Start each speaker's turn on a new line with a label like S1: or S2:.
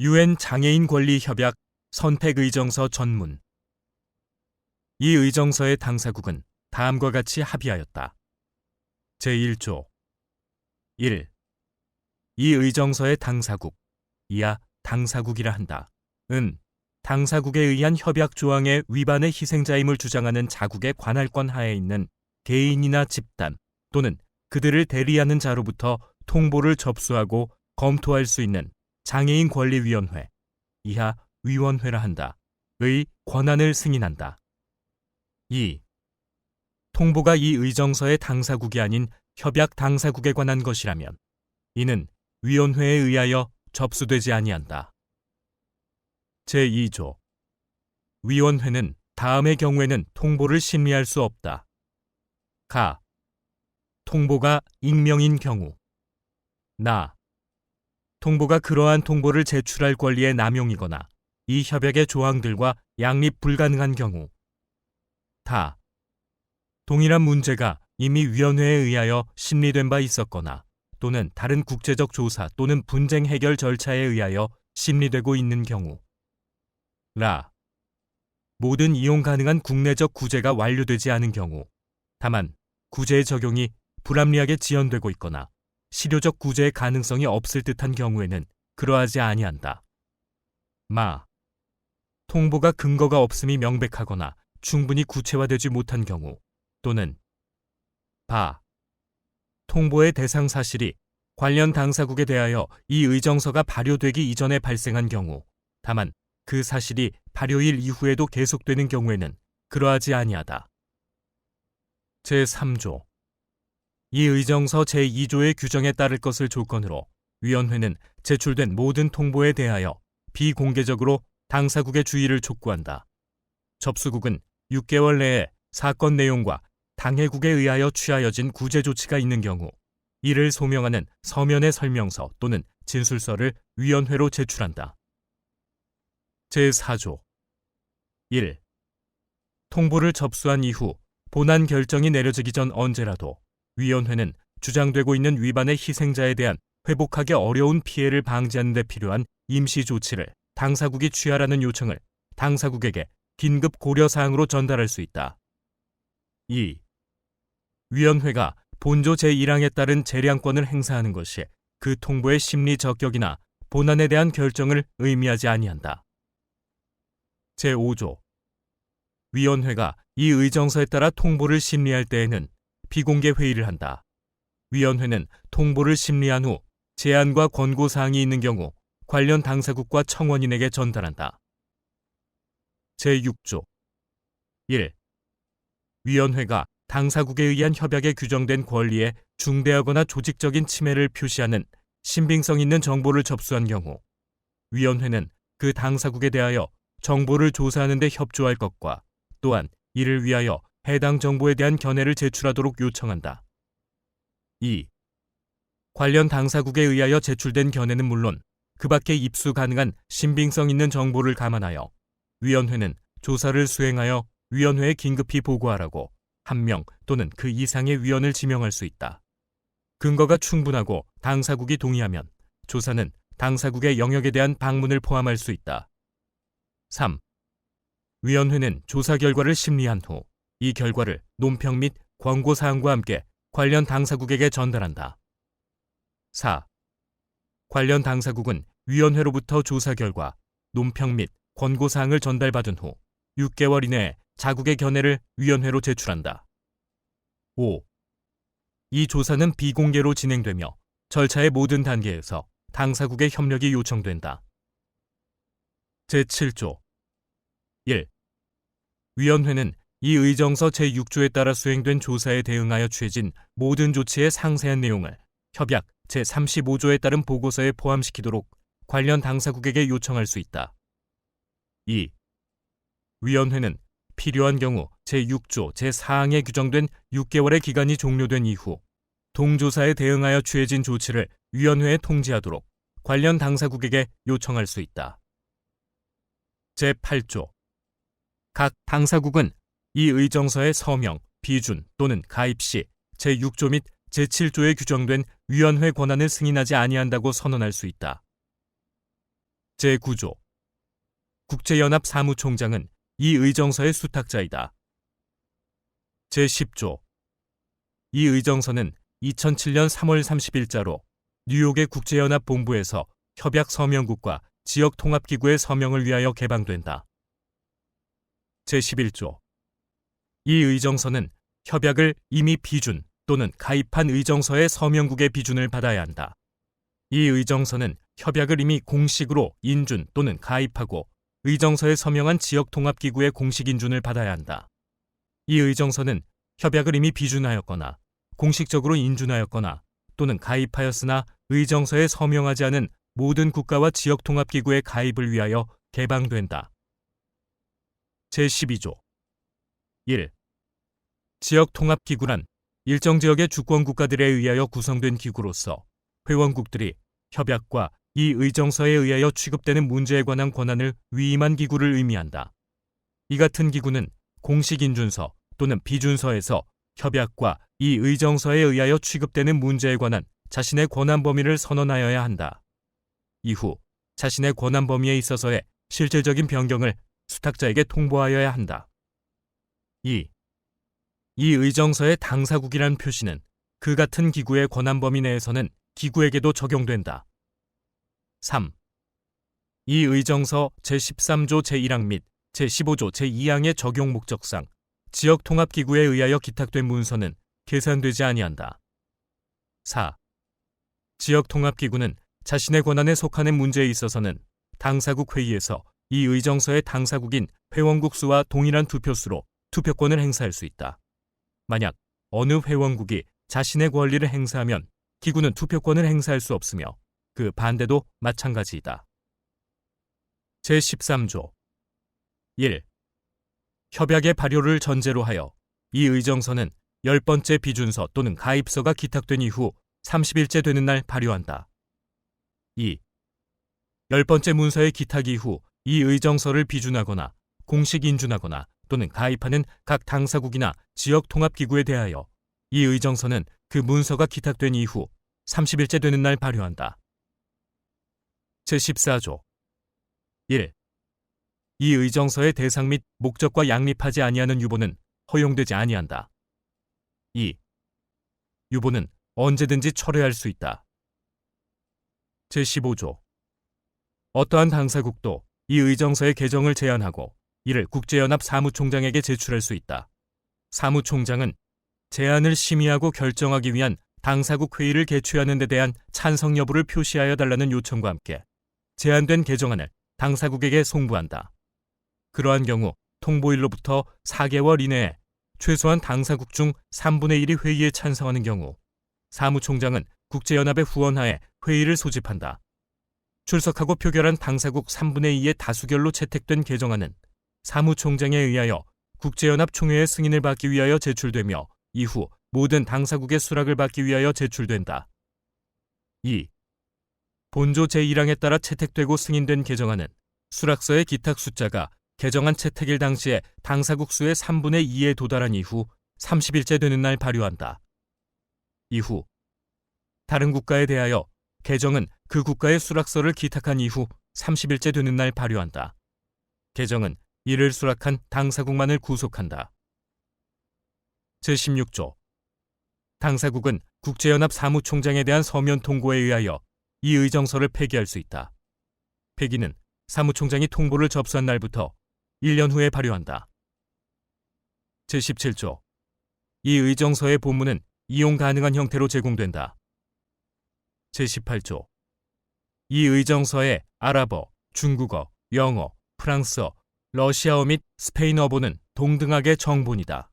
S1: 유엔 장애인 권리 협약 선택 의정서 전문 이 의정서의 당사국은 다음과 같이 합의하였다. 제1조 1. 이 의정서의 당사국, 이하 당사국이라 한다. 은 당사국에 의한 협약 조항의 위반의 희생자임을 주장하는 자국의 관할권 하에 있는 개인이나 집단 또는 그들을 대리하는 자로부터 통보를 접수하고 검토할 수 있는 장애인 권리위원회, 이하 위원회라 한다. 의 권한을 승인한다. 2. 통보가 이 의정서의 당사국이 아닌 협약 당사국에 관한 것이라면 이는 위원회에 의하여 접수되지 아니한다. 제2조 위원회는 다음의 경우에는 통보를 심리할 수 없다. 가 통보가 익명인 경우 나 통보가 그러한 통보를 제출할 권리의 남용이거나 이 협약의 조항들과 양립 불가능한 경우. 다 동일한 문제가 이미 위원회에 의하여 심리된 바 있었거나 또는 다른 국제적 조사 또는 분쟁 해결 절차에 의하여 심리되고 있는 경우. 라. 모든 이용 가능한 국내적 구제가 완료되지 않은 경우. 다만 구제의 적용이 불합리하게 지연되고 있거나 실효적 구제의 가능성이 없을 듯한 경우에는 그러하지 아니한다. 마 통보가 근거가 없음이 명백하거나 충분히 구체화되지 못한 경우 또는 바 통보의 대상 사실이 관련 당사국에 대하여 이 의정서가 발효되기 이전에 발생한 경우 다만 그 사실이 발효일 이후에도 계속되는 경우에는 그러하지 아니하다. 제3조 이 의정서 제2조의 규정에 따를 것을 조건으로 위원회는 제출된 모든 통보에 대하여 비공개적으로 당사국의 주의를 촉구한다. 접수국은 6개월 내에 사건 내용과 당해국에 의하여 취하여진 구제 조치가 있는 경우 이를 소명하는 서면의 설명서 또는 진술서를 위원회로 제출한다. 제4조 1. 통보를 접수한 이후 본안 결정이 내려지기 전 언제라도 위원회는 주장되고 있는 위반의 희생자에 대한 회복하기 어려운 피해를 방지하는 데 필요한 임시 조치를 당사국이 취하라는 요청을 당사국에게 긴급 고려 사항으로 전달할 수 있다. 2. 위원회가 본조 제1항에 따른 재량권을 행사하는 것이 그 통보의 심리 적격이나 본안에 대한 결정을 의미하지 아니한다. 제5조 위원회가 이 의정서에 따라 통보를 심리할 때에는 비공개 회의를 한다. 위원회는 통보를 심리한 후 제안과 권고 사항이 있는 경우 관련 당사국과 청원인에게 전달한다. 제6조 1. 위원회가 당사국에 의한 협약에 규정된 권리에 중대하거나 조직적인 침해를 표시하는 신빙성 있는 정보를 접수한 경우 위원회는 그 당사국에 대하여 정보를 조사하는 데 협조할 것과 또한 이를 위하여 해당 정보에 대한 견해를 제출하도록 요청한다. 2. 관련 당사국에 의하여 제출된 견해는 물론 그 밖에 입수 가능한 신빙성 있는 정보를 감안하여 위원회는 조사를 수행하여 위원회에 긴급히 보고하라고 한 명 또는 그 이상의 위원을 지명할 수 있다. 근거가 충분하고 당사국이 동의하면 조사는 당사국의 영역에 대한 방문을 포함할 수 있다. 3. 위원회는 조사 결과를 심리한 후 이 결과를 논평 및 권고 사항과 함께 관련 당사국에게 전달한다. 4. 관련 당사국은 위원회로부터 조사 결과, 논평 및 권고 사항을 전달받은 후 6개월 이내에 자국의 견해를 위원회로 제출한다. 5. 이 조사는 비공개로 진행되며 절차의 모든 단계에서 당사국의 협력이 요청된다. 제7조 1. 위원회는 이 의정서 제6조에 따라 수행된 조사에 대응하여 취해진 모든 조치의 상세한 내용을 협약 제35조에 따른 보고서에 포함시키도록 관련 당사국에게 요청할 수 있다. 2. 위원회는 필요한 경우 제6조 제4항에 규정된 6개월의 기간이 종료된 이후 동조사에 대응하여 취해진 조치를 위원회에 통지하도록 관련 당사국에게 요청할 수 있다. 제8조 각 당사국은 이 의정서의 서명, 비준 또는 가입 시 제6조 및 제7조에 규정된 위원회 권한을 승인하지 아니한다고 선언할 수 있다. 제9조 국제연합 사무총장은 이 의정서의 수탁자이다. 제10조 이 의정서는 2007년 3월 30일자로 뉴욕의 국제연합 본부에서 협약 서명국과 지역 통합기구의 서명을 위하여 개방된다. 제11조 이 의정서는 협약을 이미 비준 또는 가입한 의정서의 서명국의 비준을 받아야 한다. 이 의정서는 협약을 이미 공식으로 인준 또는 가입하고 의정서에 서명한 지역통합기구의 공식 인준을 받아야 한다. 이 의정서는 협약을 이미 비준하였거나 공식적으로 인준하였거나 또는 가입하였으나 의정서에 서명하지 않은 모든 국가와 지역통합기구의 가입을 위하여 개방된다. 제12조 1. 지역 통합 기구란 일정 지역의 주권 국가들에 의하여 구성된 기구로서 회원국들이 협약과 이 의정서에 의하여 취급되는 문제에 관한 권한을 위임한 기구를 의미한다. 이 같은 기구는 공식 인준서 또는 비준서에서 협약과 이 의정서에 의하여 취급되는 문제에 관한 자신의 권한 범위를 선언하여야 한다. 이후 자신의 권한 범위에 있어서의 실질적인 변경을 수탁자에게 통보하여야 한다. 2. 이 의정서의 당사국이란 표시는 그 같은 기구의 권한 범위 내에서는 기구에게도 적용된다. 3. 이 의정서 제13조 제1항 및 제15조 제2항의 적용 목적상 지역 통합 기구에 의하여 기탁된 문서는 계산되지 아니한다. 4. 지역 통합 기구는 자신의 권한에 속하는 문제에 있어서는 당사국 회의에서 이 의정서의 당사국인 회원국 수와 동일한 투표수로 투표권을 행사할 수 있다. 만약 어느 회원국이 자신의 권리를 행사하면 기구는 투표권을 행사할 수 없으며 그 반대도 마찬가지이다. 제13조 1. 협약의 발효를 전제로 하여 이 의정서는 열 번째 비준서 또는 가입서가 기탁된 이후 30일째 되는 날 발효한다. 2. 열 번째 문서의 기탁 이후 이 의정서를 비준하거나 공식 인준하거나 또는 가입하는 각 당사국이나 지역 통합기구에 대하여 이 의정서는 그 문서가 기탁된 이후 30일째 되는 날 발효한다. 제14조 1. 이 의정서의 대상 및 목적과 양립하지 아니하는 유보는 허용되지 아니한다. 2. 유보는 언제든지 철회할 수 있다. 제15조 어떠한 당사국도 이 의정서의 개정을 제안하고 이를 국제연합 사무총장에게 제출할 수 있다. 사무총장은 제안을 심의하고 결정하기 위한 당사국 회의를 개최하는 데 대한 찬성 여부를 표시하여 달라는 요청과 함께 제안된 개정안을 당사국에게 송부한다. 그러한 경우 통보일로부터 4개월 이내에 최소한 당사국 중 3분의 1이 회의에 찬성하는 경우 사무총장은 국제연합의 후원하에 회의를 소집한다. 출석하고 표결한 당사국 3분의 2의 다수결로 채택된 개정안은 사무총장에 의하여 국제연합 총회의 승인을 받기 위하여 제출되며 이후 모든 당사국의 수락을 받기 위하여 제출된다. 2. 본조 제1항에 따라 채택되고 승인된 개정안은 수락서의 기탁 숫자가 개정안 채택일 당시에 당사국 수의 3분의 2에 도달한 이후 30일째 되는 날 발효한다. 이후 다른 국가에 대하여 개정은 그 국가의 수락서를 기탁한 이후 30일째 되는 날 발효한다. 개정은 이를 수락한 당사국만을 구속한다. 제16조 당사국은 국제연합 사무총장에 대한 서면 통고에 의하여 이 의정서를 폐기할 수 있다. 폐기는 사무총장이 통보를 접수한 날부터 1년 후에 발효한다. 제17조 이 의정서의 본문은 이용 가능한 형태로 제공된다. 제18조 이 의정서의 아랍어, 중국어, 영어, 프랑스어, 러시아어 및 스페인어본은 동등하게 정본이다.